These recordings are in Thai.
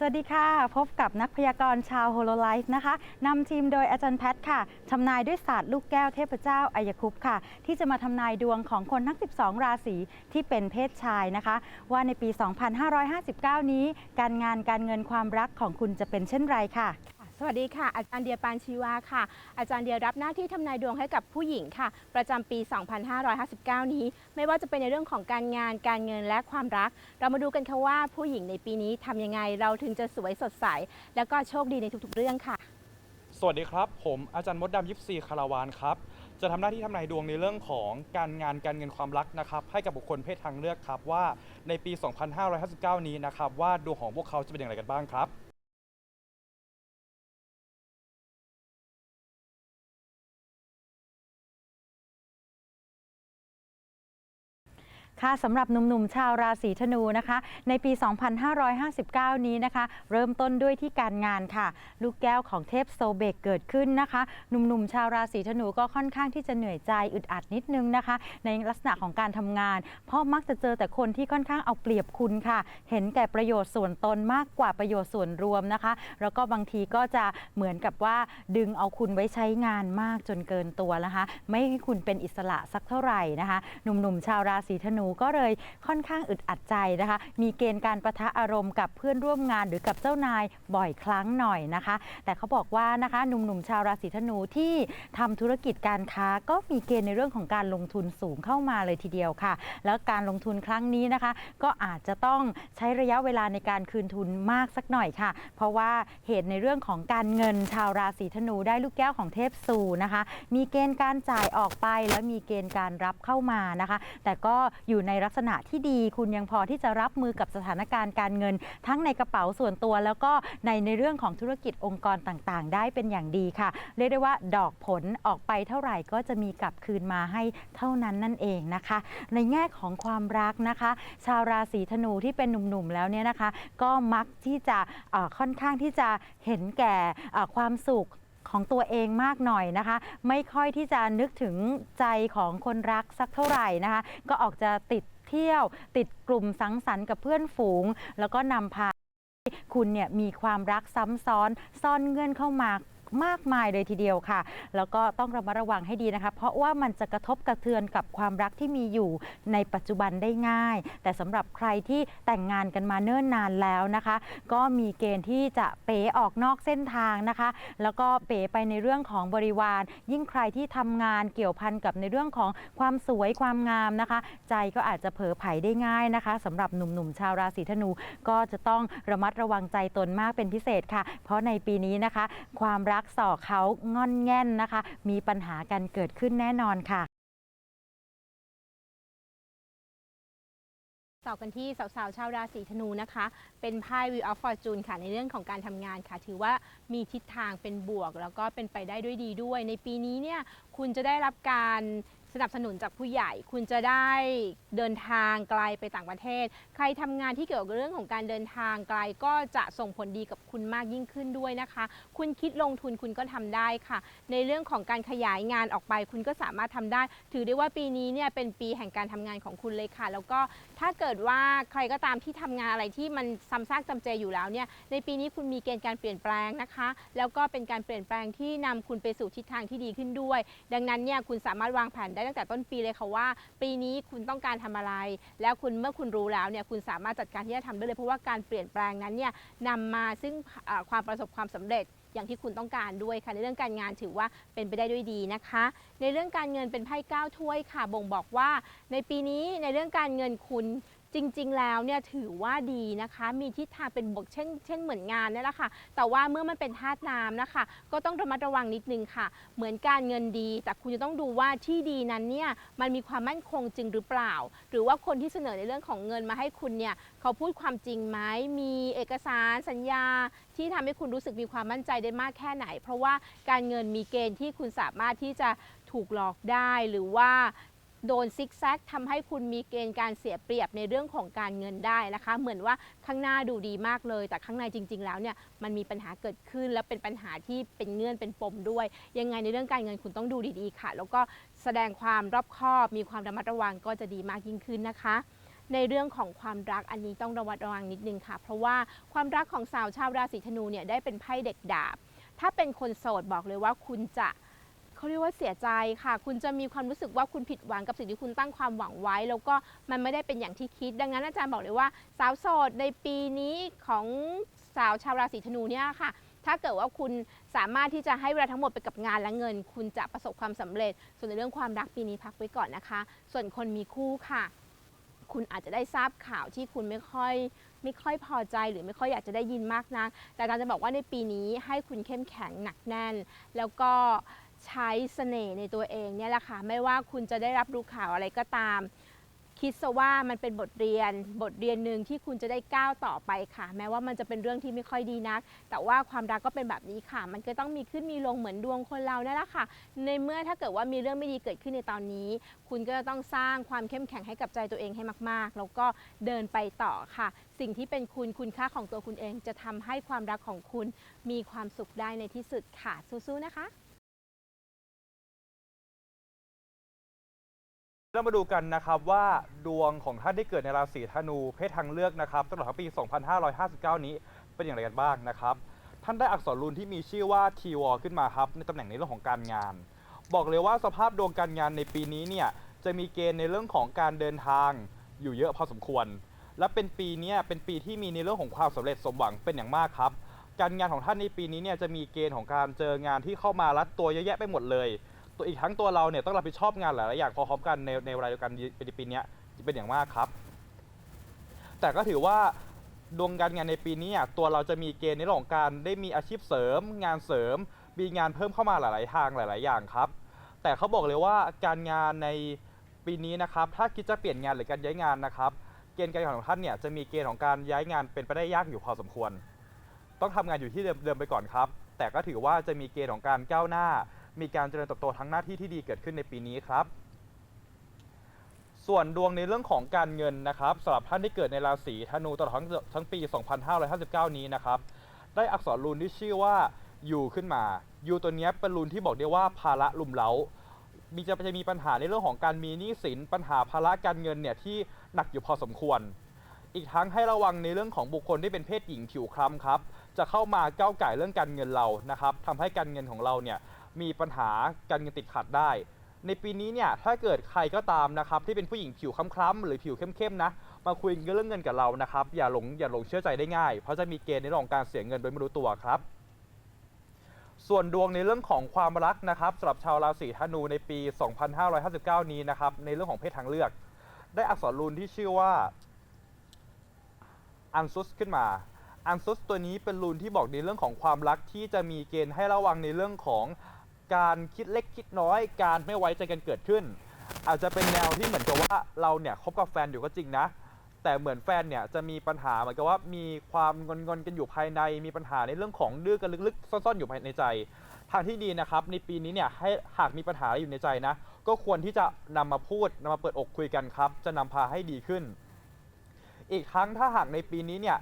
สวัสดีค่ะ พบกับนักพยากรณ์ชาวโฮโลไลฟ์นะคะนำทีมโดยอาจารย์แพทย์ค่ะทำนายด้วยศาสตร์ลูกแก้วเทพเจ้าอายคุปต์ค่ะ ที่จะมาทำนายดวงของคนทั้ง 12 ราศีที่เป็นเพศชายนะคะ ว่าในปี 2559 นี้ การงานการเงินความรักของคุณจะเป็นเช่นไรค่ะ สวัสดีค่ะ อาจารย์เดียปานชีวาค่ะ อาจารย์เดียรับหน้าที่ทำนายดวงให้กับผู้หญิงค่ะ ประจำปี 2559 นี้ ไม่ว่าจะเป็นในเรื่องของการงานการเงินและความรัก เรามาดูกันค่ะว่าผู้หญิงในปีนี้ทำยังไงเราถึงจะสวยสดใส แล้วก็โชคดีในทุกๆ เรื่องค่ะ สวัสดีครับ ผมอาจารย์มดดำยิปซีคาราวานครับ จะทำหน้าที่ทำนายดวงในเรื่องของการงานการเงินความรักนะครับ ให้กับบุคคลเพศทางเลือกครับว่าในปี 2559 นี้นะครับว่าดวงของพวกเขาจะเป็นอย่างไรกันบ้างครับ ค่ะสำหรับหนุ่มๆชาวราศีธนูนะคะ ในปี 2559 นี้นะคะ เริ่มต้นด้วยที่การงานค่ะ ลูกแก้วของเทพโซเบกเกิดขึ้นนะคะหนุ่มๆชาวราศีธนูก็ค่อนข้างที่จะเหนื่อยใจอึดอัดนิดนึงนะคะ ในลักษณะของการทำงาน เพราะมักจะเจอแต่คนที่ค่อนข้างเอาเปรียบคุณค่ะ เห็นแก่ประโยชน์ส่วนตนมากกว่าประโยชน์ส่วนรวมนะคะ แล้วก็บางทีก็จะเหมือนกับว่าดึงเอาคุณไว้ใช้งานมากจนเกินตัวนะคะ ไม่ให้คุณเป็นอิสระสักเท่าไหร่นะคะ หนุ่มๆชาวราศีธนูก็เลยค่อนข้างอึดอัดใจนะคะ มีเกณฑ์การประทะอารมณ์กับเพื่อนร่วมงานหรือกับเจ้านายบ่อยครั้งหน่อยนะคะ แต่เขาบอกว่านะคะหนุ่มๆชาวราศีธนูที่ทำธุรกิจการค้าก็มีเกณฑ์ในเรื่องของการลงทุนสูงเข้ามาเลยทีเดียวค่ะ แล้วการลงทุนครั้งนี้นะคะ ก็อาจจะต้องใช้ระยะเวลาในการคืนทุนมากสักหน่อยค่ะ เพราะว่าเหตุในเรื่องของการเงินชาวราศีธนูได้ลูกแก้วของเทพสูนะคะ มีเกณฑ์การจ่ายออกไปและมีเกณฑ์การรับเข้ามานะคะ แต่ก็อยูู่่ในลักษณะที่ดี คุณยังพอที่จะรับมือกับสถานการณ์การเงิน ทั้งในกระเป๋าส่วนตัว แล้วก็ในในเรื่องของธุรกิจองค์กรต่างๆ ได้เป็นอย่างดีค่ะ เรียกได้ว่าดอกผลออกไปเท่าไหร่ก็จะมีกลับคืนมาให้เท่านั้นนั่นเองนะคะ ในแง่ของความรักนะคะ ชาวราศีธนูที่เป็นหนุ่มๆแล้วเนี่ยนะคะ ก็มักที่จะค่อนข้างที่จะเห็นแก่ความสุข ของตัวเองมากหน่อยนะคะ ไม่ค่อยที่จะนึกถึงใจของคนรักสักเท่าไหร่นะคะ ก็ออกจะติดเที่ยวติดกลุ่มสังสรรค์กับเพื่อนฝูง แล้วก็นำพาคุณเนี่ยมีความรักซ้ำซ้อนซ่อนเงื่อนเข้ามา มากมายเลยทีเดียวค่ะ แล้วก็ต้องระมัดระวังให้ดีนะคะ เพราะว่ามันจะกระทบกระเทือนกับความรักที่มีอยู่ในปัจจุบันได้ง่าย แต่สำหรับใครที่แต่งงานกันมาเนิ่นนานแล้วนะคะ ก็มีเกณฑ์ที่จะเป๋ออกนอกเส้นทางนะคะ แล้วก็เป๋ไปในเรื่องของบริวาร ยิ่งใครที่ทำงานเกี่ยวพันกับในเรื่องของความสวยความงามนะคะ ใจก็อาจจะเผลอไผลได้ง่ายนะคะสำหรับหนุ่มๆชาวราศีธนูก็จะต้องระมัดระวังใจตนมากเป็นพิเศษค่ะ เพราะในปีนี้นะคะ ความรักักส่อเขางอนแง่นนะคะ มีปัญหากันเกิดขึ้นแน่นอนค่ะต่อกันที่สาวๆ ชาวราศีธนูนะคะ เป็นไพ่ Wheel of Fortune ค่ะ ในเรื่องของการทำงานค่ะ ถือว่ามีทิศทางเป็นบวก แล้วก็เป็นไปได้ด้วยดีด้วย ในปีนี้เนี่ยคุณจะได้รับการสนับสนุนจากผู้ใหญ่ คุณจะได้เดินทางไกลไปต่างประเทศ ใครทำงานที่เกี่ยวกับเรื่องของการเดินทางไกลก็จะส่งผลดีกับคุณมากยิ่งขึ้นด้วยนะคะ คุณคิดลงทุนคุณก็ทำได้ค่ะ ในเรื่องของการขยายงานออกไป คุณก็สามารถทำได้ ถือได้ว่าปีนี้เนี่ยเป็นปีแห่งการทำงานของคุณเลยค่ะ แล้วก็ถ้าเกิดว่าใครก็ตามที่ทำงานอะไรที่มันซ้ำซากจำเจอยู่แล้วเนี่ยในปีนี้คุณมีเกณฑ์การเปลี่ยนแปลงนะคะ แล้วก็เป็นการเปลี่ยนแปลงที่นำคุณไปสู่ทิศทางที่ดีขึ้นด้วย ดังนั้นเนี่ยคุณสามารถวางแผนได้ตั้งแต่ต้นปีเลยค่ะว่า ปีนี้คุณต้องการทำอะไร แล้วคุณเมื่อคุณรู้แล้วเนี่ยคุณสามารถจัดการที่จะทำได้เลย เพราะว่าการเปลี่ยนแปลงนั้นเนี่ยนำมาซึ่งความประสบความสำเร็จอย่างที่คุณต้องการด้วยค่ะในเรื่องการงานถือว่าเป็นไปได้ด้วยดีนะคะ ในเรื่องการเงินเป็นไพ่เก้าถ้วยค่ะ บ่งบอกว่า ในปีนี้ในเรื่องการเงินคุณ จริงๆ แล้วเนี่ยถือว่าดีนะคะ มีทิศทางเป็นบวกเช่นเช่นเหมือนงานนี่แหละค่ะ แต่ว่าเมื่อมันเป็นธาตุน้ำนะคะ ก็ต้องระมัดระวังนิดนึงค่ะ เหมือนการเงินดี แต่คุณจะต้องดูว่าที่ดีนั้นเนี่ยมันมีความมั่นคงจริงหรือเปล่า หรือว่าคนที่เสนอในเรื่องของเงินมาให้คุณเนี่ยเขาพูดความจริงไหมมีเอกสารสัญญา ที่ทำให้คุณรู้สึกมีความมั่นใจได้มากแค่ไหน เพราะว่าการเงินมีเกณฑ์ที่คุณสามารถที่จะถูกหลอกได้หรือว่า โดนซิกแซกทำให้คุณมีเกณฑ์การเสียเปรียบในเรื่องของการเงินได้นะคะ เหมือนว่าข้างหน้าดูดีมากเลย แต่ข้างในจริง ๆ แล้วเนี่ยมันมีปัญหาเกิดขึ้น และเป็นปัญหาที่เป็นเงื่อนเป็นปมด้วย ยังไงในเรื่องการเงินคุณต้องดูดีๆค่ะ แล้วก็แสดงความรอบคอบ มีความระมัดระวังก็จะดีมากยิ่งขึ้นนะคะในเรื่องของความรักอันนี้ต้องระวัดระวังนิดนึงค่ะ เพราะว่าความรักของสาวชาวราศีธนูเนี่ยได้เป็นไพ่เด็กดาบ ถ้าเป็นคนโสดบอกเลยว่าคุณจะ เขาเรียกว่าเสียใจค่ะ คุณจะมีความรู้สึกว่าคุณผิดหวังกับสิ่งที่คุณตั้งความหวังไว้ แล้วก็มันไม่ได้เป็นอย่างที่คิด ดังนั้นอาจารย์บอกเลยว่า สาวโสดในปีนี้ของสาวชาวราศีธนูเนี่ยค่ะถ้าเกิดว่าคุณสามารถที่จะให้เวลาทั้งหมดไปกับงานและเงิน คุณจะประสบความสำเร็จ ส่วนในเรื่องความรักปีนี้พักไว้ก่อนนะคะ ส่วนคนมีคู่ค่ะ คุณอาจจะได้ทราบข่าวที่คุณไม่ค่อยไม่ค่อยพอใจหรือไม่ค่อยอยากจะได้ยินมากนักแต่อาจารย์จะบอกว่าในปีนี้ให้คุณเข้มแข็งหนักแน่น แล้วก็ ใช้เสน่ห์ในตัวเองเนี่ยแหละค่ะไม่ว่าคุณจะได้รับรู้ข่าวอะไรก็ตาม คิดซะว่ามันเป็นบทเรียนบทเรียนหนึ่งที่คุณจะได้ก้าวต่อไปค่ะ แม้ว่ามันจะเป็นเรื่องที่ไม่ค่อยดีนัก แต่ว่าความรักก็เป็นแบบนี้ค่ะ มันก็ต้องมีขึ้นมีลงเหมือนดวงคนเรานั่นแหละค่ะ ในเมื่อถ้าเกิดว่ามีเรื่องไม่ดีเกิดขึ้นในตอนนี้ คุณก็จะต้องสร้างความเข้มแข็งให้กับใจตัวเองให้มาก ๆ แล้วก็เดินไปต่อค่ะ สิ่งที่เป็นคุณคุณค่าของตัวคุณเอง จะทำให้ความรักของคุณมีความสุขได้ในที่สุดค่ะสู้ๆนะคะ เรามาดูกันนะครับว่าดวงของท่านที่เกิดในราศีธนูเพศทางเลือกนะครับตลอดทั้งปี 2559 นี้เป็นอย่างไรกันบ้างนะครับ ท่านได้อักษรรูนที่มีชื่อว่าทีวอขึ้นมาครับในตำแหน่งในเรื่องของการงาน บอกเลยว่าสภาพดวงการงานในปีนี้เนี่ยจะมีเกณฑ์ในเรื่องของการเดินทางอยู่เยอะพอสมควร และเป็นปีนี้เป็นปีที่มีในเรื่องของความสำเร็จสมหวังเป็นอย่างมากครับ การงานของท่านในปีนี้เนี่ยจะมีเกณฑ์ของการเจองานที่เข้ามารัดตัวเยอะแยะไปหมดเลย ตัวอีกทั้งตัวเราเนี่ยต้องรับผิดชอบงานหลายๆอย่างพร้อมๆกันในในเวลาเดียวกันในปีนี้เป็นอย่างมากครับ แต่ก็ถือว่าดวงการงานในปีนี้ตัวเราจะมีเกณฑ์ในเรื่องของการได้มีอาชีพเสริม งานเสริม มีงานเพิ่มเข้ามาหลาย ๆ ทางหลาย ๆ อย่างครับ แต่เขาบอกเลยว่าการงานในปีนี้นะครับ ถ้าคิดจะเปลี่ยนงานหรือการย้ายงานนะครับ เกณฑ์การงานของท่านเนี่ยจะมีเกณฑ์ของการย้ายงานเป็นไปได้ยากอยู่พอสมควร ต้องทำงานอยู่ที่เดิมๆไปก่อนครับ แต่ก็ถือว่าจะมีเกณฑ์ของการก้าวหน้า มีการเจริญเติบโตทั้งหน้าที่ที่ดีเกิดขึ้นในปีนี้ครับ ส่วนดวงในเรื่องของการเงินนะครับสำหรับท่านที่เกิดในราศีธนูตลอดทั้งทั้งปี 2559 นี้นะครับได้อักษรรูนที่ชื่อว่ายูขึ้นมายูตัวนี้เป็นรูนที่บอกได้ว่าภาระลุมเล้ามีจะจะมีปัญหาในเรื่องของการมีหนี้สินปัญหาภาระการเงินเนี่ยที่หนักอยู่พอสมควร อีกทั้งให้ระวังในเรื่องของบุคคลที่เป็นเพศหญิงผิวคล้ำครับ จะเข้ามาก้าวไก่เรื่องการเงินเรานะครับทำให้การเงินของเราเนี่ย มีปัญหาการเงินติดขัดได้ ในปีนี้เนี่ยถ้าเกิดใครก็ตามนะครับที่เป็นผู้หญิงผิวคล้ำๆหรือผิวเข้มๆนะมาคุยเรื่องเงินกับเรานะครับอย่าหลงอย่าหลงเชื่อใจได้ง่าย เพราะจะมีเกณฑ์ในเรื่องของการเสียเงินโดยไม่รู้ตัวครับ ส่วนดวงในเรื่องของความรักนะครับสำหรับชาวราศีธนูในปี 2559 นี้นะครับในเรื่องของเพศทางเลือก ได้อักษรรูนที่ชื่อว่าอันซุสขึ้นมา อันซุสตัวนี้เป็นรูนที่บอกในเรื่องของความรักที่จะมีเกณฑ์ให้ระวังในเรื่องของ การคิดเล็กคิดน้อย การไม่ไว้ใจกันเกิดขึ้น อาจจะเป็นแนวที่เหมือนกับว่าเราเนี่ยคบกับแฟนอยู่ก็จริงนะ แต่เหมือนแฟนเนี่ยจะมีปัญหาเหมือนกับว่ามีความงอนๆกันอยู่ภายใน มีปัญหาในเรื่องของดื้อกันลึกๆซ่อนๆอยู่ภายในใจ ทางที่ดีนะครับ ในปีนี้เนี่ยให้หากมีปัญหาอยู่ในใจนะ ก็ควรที่จะนำมาพูดนำมาเปิดอกคุยกันครับ จะนำพาให้ดีขึ้น อีกทั้งถ้าหากในปีนี้เนี่ย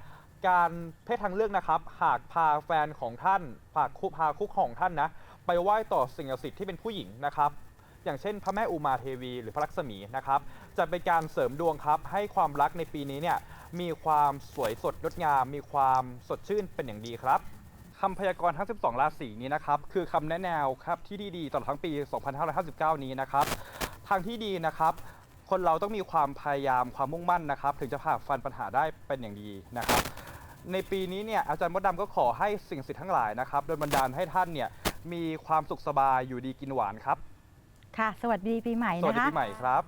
การเพศทางเลือกนะครับ หากพาแฟนของท่านพาคู่พาคู่ของท่านนะ ไปไหว้ต่อสิ่งศักดิ์สิทธิ์ที่เป็นผู้หญิงนะครับ อย่างเช่น พระแม่อุมาเทวีหรือพระลักษมีนะครับ จะเป็นการเสริมดวงครับ ให้ความรักในปีนี้เนี่ยมีความสวยสดงดงาม มีความสดชื่นเป็นอย่างดีครับคำพยากรณ์ทั้ง 12 ราศีนี้นะครับ คือคำแนะแนวครับที่ดีๆตลอดทั้งปี 2559 นี้นะครับ ทางที่ดีนะครับ คนเราต้องมีความพยายามความมุ่งมั่นนะครับ ถึงจะผ่าฟันปัญหาได้เป็นอย่างดีนะครับ ในปีนี้เนี่ยอาจารย์มดดำก็ขอให้สิ่งศักดิ์สิทธิ์ทั้งหลายนะครับโดยบันดาลให้ท่านเนี่ย มีความสุขสบายอยู่ดีกินหวานครับ ค่ะ สวัสดีปีใหม่สวัสนะดีคะ ปีใหม่ครับ